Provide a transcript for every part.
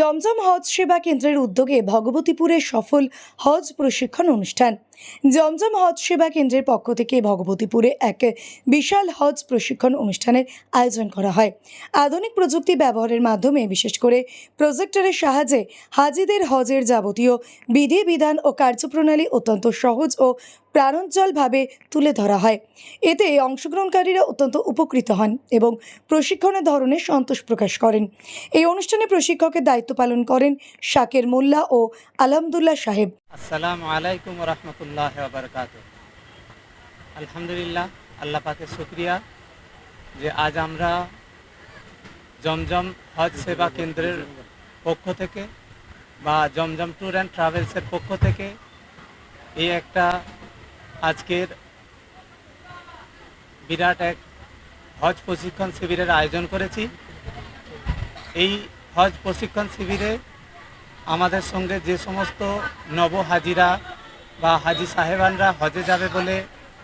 জমজম হজ সেবা কেন্দ্রের উদ্যোগে ভগবতীপুরে সফল হজ প্রশিক্ষণ অনুষ্ঠান। জমজম হজ সেবা কেন্দ্রের পক্ষ থেকে ভগবতীপুরে এক বিশাল হজ প্রশিক্ষণ অনুষ্ঠানের আয়োজন করা হয়। আধুনিক প্রযুক্তি ব্যবহারের মাধ্যমে, বিশেষ করে প্রজেক্টরের সাহায্যে হাজিদের হজের যাবতীয় বিধিবিধান ও কার্যপ্রণালী অত্যন্ত সহজ ও প্রাণোজ্জ্বলভাবে তুলে ধরা হয়। এতে অংশগ্রহণকারীরা অত্যন্ত উপকৃত হন এবং প্রশিক্ষণের ধরনে সন্তোষ প্রকাশ করেন। এই অনুষ্ঠানে প্রশিক্ষকের দায়িত্ব পালন করেন শাকের মোল্লা ও আলহামদুল্লাহ সাহেব। আসসালামু আলাইকুম রহমতুল্লাহ বারকাত আলহামদুলিল্লাহ, আল্লাহ পাকের শুক্রিয়া যে আজ আমরা জমজম হজ সেবা কেন্দ্রের পক্ষ থেকে বা জমজম ট্যুর অ্যান্ড ট্রাভেলসের পক্ষ থেকে এই একটা আজকের বিরাট এক হজ প্রশিক্ষণ শিবিরের আয়োজন করেছি। এই হজ প্রশিক্ষণ শিবিরে আমাদের সঙ্গে যে সমস্ত নব হাজিরা বা হাজি সাহেবানরা হজে যাবে বলে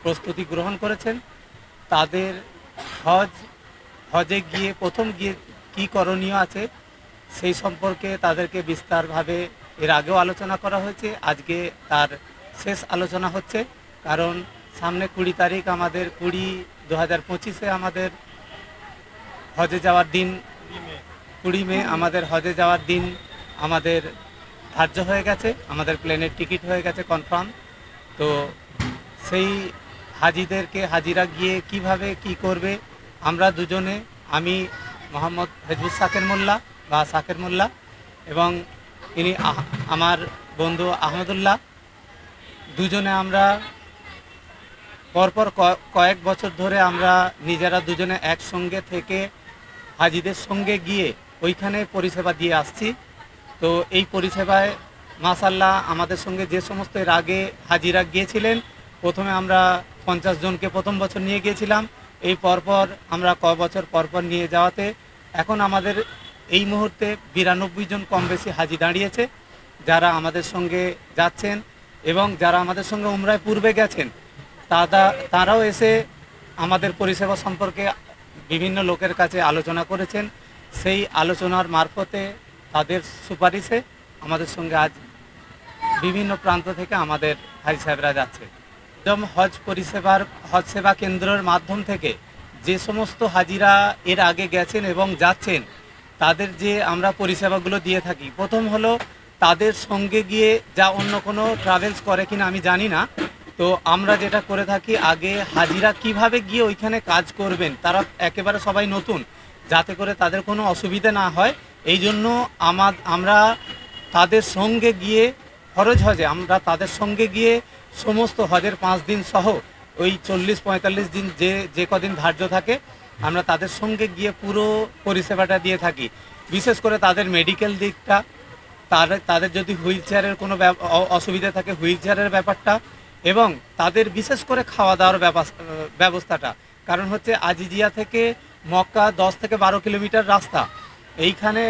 প্রস্তুতি গ্রহণ করেছেন, তাদের হজ, হজে গিয়ে প্রথম গিয়ে কী করণীয় আছে সেই সম্পর্কে তাদেরকে বিস্তারভাবে এর আগেও আলোচনা করা হয়েছে, আজকে তার শেষ আলোচনা হচ্ছে। কারণ সামনে কুড়ি তারিখ আমাদের কুড়ি দু হাজার পঁচিশে আমাদের হজে যাওয়ার দিন, কুড়ি মে, আমাদের হজে যাওয়ার দিন। আমাদের ধার্য হয়ে গেছে, আমাদের প্লেনের টিকিট হয়ে গেছে কনফার্ম তো সেই হাজিদেরকে, হাজিরা গিয়ে কীভাবে কি করবে, আমরা দুজনে, আমি মোহাম্মদ হেজবুল সাকের মোল্লা বা সাকের মোল্লা এবং ইনি আমার বন্ধু আহমদুল্লাহ। দুজনে আমরা পরপর কয়েক বছর ধরে আমরা নিজেরা দুজনে একসঙ্গে থেকে হাজিদের সঙ্গে গিয়ে ওইখানে পরিষেবা দিয়ে আসছি। তো এই পরিষেবায় মাসাল্লাহ আমাদের সঙ্গে যে সমস্ত এর আগে হাজিরা গিয়েছিলেন, প্রথমে আমরা পঞ্চাশ জনকে প্রথম বছর নিয়ে গিয়েছিলাম, এই পরপর আমরা ক বছর পরপর নিয়ে যাওয়াতে এখন আমাদের এই মুহূর্তে বিরানব্বই জন কম বেশি হাজি দাঁড়িয়েছে, যারা আমাদের সঙ্গে যাচ্ছেন এবং যারা আমাদের সঙ্গে উমরায় পূর্বে গেছেন তারা তারাও এসে আমাদের পরিষেবা সম্পর্কে বিভিন্ন লোকের কাছে আলোচনা করেছেন, সেই আলোচনার মারফতে তাদের সুপারিশে আমাদের সঙ্গে আজ বিভিন্ন প্রান্ত থেকে আমাদের হাজি সাহেবরা যাচ্ছে। একদম হজ পরিষেবার, হজ সেবা কেন্দ্রের মাধ্যম থেকে যে সমস্ত হাজিরা এর আগে গেছেন এবং যাচ্ছেন, তাদের যে আমরা পরিষেবাগুলো দিয়ে থাকি। প্রথম হলো তাদের সঙ্গে গিয়ে যা অন্য কোনো ট্রাভেলস করে কিনা আমি জানি না। তো আমরা যেটা করে থাকি, আগে হাজিরা কীভাবে গিয়ে ওইখানে কাজ করবেন, তারা একেবারে সবাই নতুন, যাতে করে তাদের কোনো অসুবিধা না হয়। এই জন্য আমার, আমরা তাদের সঙ্গে গিয়ে ফরজ হজে, আমরা তাদের সঙ্গে গিয়ে সমস্ত হজের পাঁচ দিন সহ ওই চল্লিশ পঁয়তাল্লিশ দিন যে যে কদিন ধার্য থাকে, আমরা তাদের সঙ্গে গিয়ে পুরো পরিষেবাটা দিয়ে থাকি। বিশেষ করে তাদের মেডিকেল দিকটা তাদের তাদের যদি হুইল চেয়ারের কোনো অসুবিধা থাকে, হুইল চেয়ারের ব্যাপারটা এবং তাদের বিশেষ করে খাওয়া দাওয়ার ব্যবস্থাটা। কারণ হচ্ছে আজিজিয়া থেকে মক্কা দশ থেকে বারো কিলোমিটার রাস্তা। এইখানে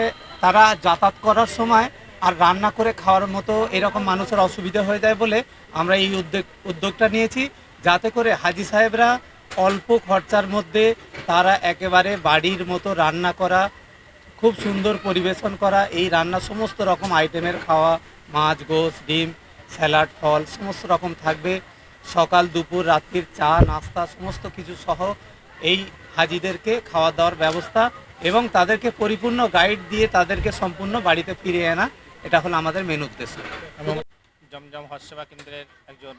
তারা যাতায়াত করার সময় আর রান্না করে খাওয়ার মতো এরকম মানুষের অসুবিধা হয়ে যায় বলে আমরা এই উদ্যোগ, উদ্যোগটা নিয়েছি। যাতে করে হাজি সাহেবরা অল্প খরচার মধ্যে তারা একেবারে বাড়ির মতো রান্না করা, খুব সুন্দর পরিবেশন করা, এই রান্না সমস্ত রকম আইটেমের খাওয়া, মাছ গোস ডিম, স্যালাড, ফল সমস্ত রকম থাকবে। সকাল, দুপুর, রাত্রির চা, নাস্তা সমস্ত কিছু সহ এই হাজিদেরকে খাওয়া দাওয়ার ব্যবস্থা এবং তাদেরকে পরিপূর্ণ গাইড দিয়ে তাদেরকে সম্পূর্ণ বাড়িতে ফিরিয়ে আনা, এটা হলো আমাদের মেন উদ্দেশ্য। এবং জমজম হজ সেবা কেন্দ্রের একজন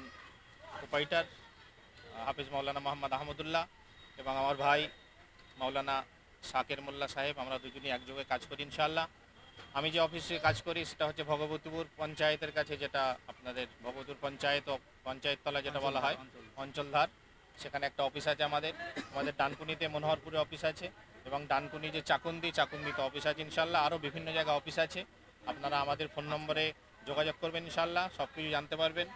প্রোপাইটার হাফিজ মৌলানা মোহাম্মদ আহমদুল্লাহ এবং আমার ভাই মৌলানা শাকের মোল্লা সাহেব, আমরা দুজনই একযোগে কাজ করি ইনশাল্লাহ আমি যে অফিসে কাজ করি সেটা হচ্ছে ভগবতীপুর পঞ্চায়েতের কাছে, যেটা আপনাদের ভগবতীপুর পঞ্চায়েত ও পঞ্চায়েত তলা যেটা বলা হয়, অঞ্চলধার। সেখানে একটা অফিস আছে আমাদের। আমাদের ডানকুনিতে মনোহরপুরে অফিস আছে। এবং ডানকুনি যে চাকুন্দি চাকুন্দিতে অফিস আছে ইনশাল্লাহ। আরও বিভিন্ন জায়গায় অফিস আছে। আপনারা আমাদের ফোন নম্বরে যোগাযোগ করবেন ইনশাল্লাহ সব কিছু জানতে পারবেন।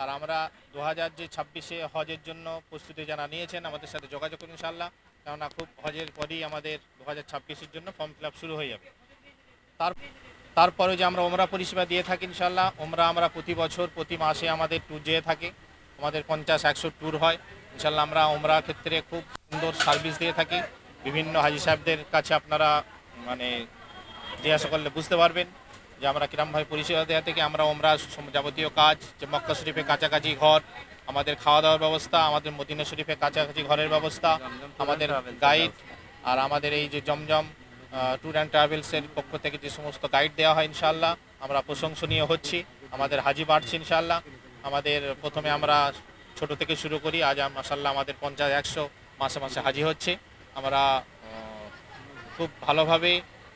আর আমরা দু হাজার যে ছাব্বিশে হজের জন্য প্রস্তুতি যারা নিয়েছেন, আমাদের সাথে যোগাযোগ করুন ইনশাল্লাহ। কেননা খুব হজের পরেই আমাদের দু হাজার ছাব্বিশের জন্য ফর্ম ফিল শুরু হয়ে যাবে। তার, তারপরে যে আমরা ওমরা পরিষেবা দিয়ে থাকি ইনশাল্লাহ, ওমরা আমরা প্রতি বছর, প্রতি মাসে আমাদের ট্যুর যেয়ে থাকে। আমাদের পঞ্চাশ, একশো ট্যুর হয়। ইনশাল্লাহ আমরা ওমরা ক্ষেত্রে খুব সুন্দর সার্ভিস দিয়ে থাকি। বিভিন্ন হাজি সাহেবদের কাছে আপনারা মানে জিজ্ঞাসা করলে বুঝতে পারবেন যে আমরা কিরমভাবে পরিষেবা দেওয়া থেকে আমরা ওমরা যাবতীয় কাজ, যে মক্কা শরীফে কাছাকাছি ঘর, আমাদের খাওয়া দাওয়ার ব্যবস্থা, আমাদের মদিনা শরীফে কাছাকাছি ঘরের ব্যবস্থা, আমাদের গাইড আর আমাদের এই যে জমজম ট্যুর অ্যান্ড ট্রাভেলসের পক্ষ থেকে যে সমস্ত গাইড দেওয়া হয় ইনশাল্লাহ আমরা প্রশংসনীয় হচ্ছি, আমাদের হাজি বাড়ছি ইনশাল্লাহ আমাদের প্রথমে আমরা ছোট থেকে শুরু করি, আজ মাসাল্লাহ আমাদের পঞ্চাশ, একশো মাসে মাসে হাজি হচ্ছে। আমরা খুব ভালোভাবে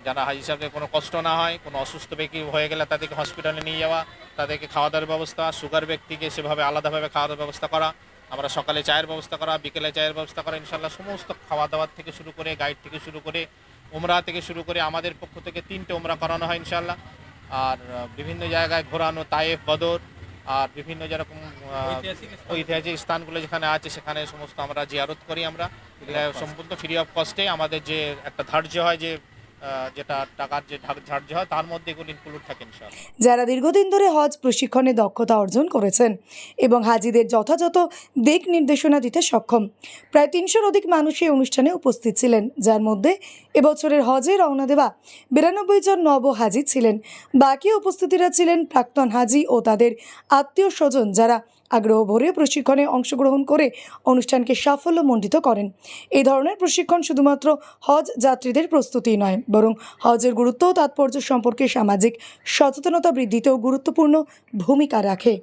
যারা হাজি সাহেবদের কোনো কষ্ট না হয়, কোনো অসুস্থ ব্যক্তি হয়ে গেলে তাদেরকে হসপিটালে নিয়ে যাওয়া, তাদেরকে খাওয়া দাওয়ার ব্যবস্থা সুগার ব্যক্তিকে সেভাবে আলাদাভাবে খাওয়া দাওয়ার ব্যবস্থা করা, আমরা সকালে চায়ের ব্যবস্থা করা, বিকেলে চায়ের ব্যবস্থা করা ইনশাল্লাহ সমস্ত খাওয়া দাওয়ার থেকে শুরু করে গাইড থেকে শুরু করে, উমরা থেকে শুরু করে আমাদের পক্ষ থেকে তিনটে উমরা করানো হয় ইনশাল্লাহ আর, বিভিন্ন জায়গায় ঘোরানো, তায়েফ, বদর আর বিভিন্ন যেরকম ঐতিহাসিক স্থানগুলো যেখানে আছে সেখানে সমস্ত আমরা জিয়ারত করি আমরা। সম্পূর্ণ ফ্রি অফ কস্টে আমাদের যে একটা ধার্য হয় যে যেটা টাকার যে ধার্য হয়, তার মধ্যে এগুলো ইনক্লুড থাকে যারা দীর্ঘদিন ধরে হজ প্রশিক্ষণে দক্ষতা অর্জন করেছেন এবং হাজিদের যথাযথ দিক নির্দেশনা দিতে সক্ষম, প্রায় তিনশোর অধিক মানুষ এই অনুষ্ঠানে উপস্থিত ছিলেন, যার মধ্যে এবছরের হজে রওনা দেওয়া বিরানব্বই জন নব হাজি ছিলেন। বাকি উপস্থিতিরা ছিলেন প্রাক্তন হাজি ও তাদের আত্মীয় স্বজন, যারা আগ্রহ ভরে প্রশিক্ষণে অংশগ্রহণ করে অনুষ্ঠানকে সাফল্য মণ্ডিত করেন। এই ধরনের প্রশিক্ষণ শুধুমাত্র হজ যাত্রীদের প্রস্তুতি নয়, বরং হজের গুরুত্ব ও তাৎপর্য সম্পর্কে সামাজিক সচেতনতা বৃদ্ধিতেও গুরুত্বপূর্ণ ভূমিকা রাখে।